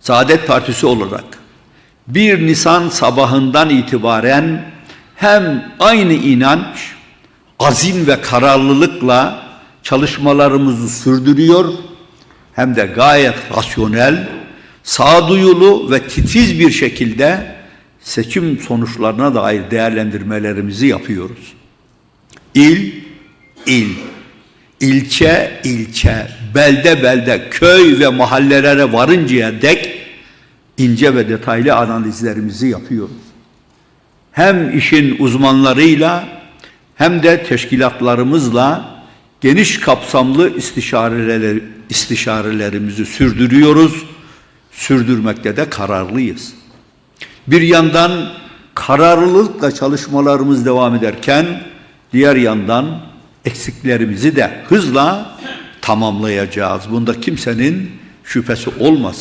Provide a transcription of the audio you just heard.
Saadet Partisi olarak 1 Nisan sabahından itibaren hem aynı inanç, azim ve kararlılıkla çalışmalarımızı sürdürüyor hem de gayet rasyonel, sağduyulu ve titiz bir şekilde seçim sonuçlarına dair değerlendirmelerimizi yapıyoruz. İl, il, ilçe, ilçe, belde, belde, köy ve mahallelere varıncaya dek ince ve detaylı analizlerimizi yapıyoruz. Hem işin uzmanlarıyla hem de teşkilatlarımızla geniş kapsamlı istişareler, istişarelerimizi sürdürüyoruz, sürdürmekte de kararlıyız. Bir yandan kararlılıkla çalışmalarımız devam ederken diğer yandan eksiklerimizi de hızla tamamlayacağız. Bunda kimsenin şüphesi olmasın.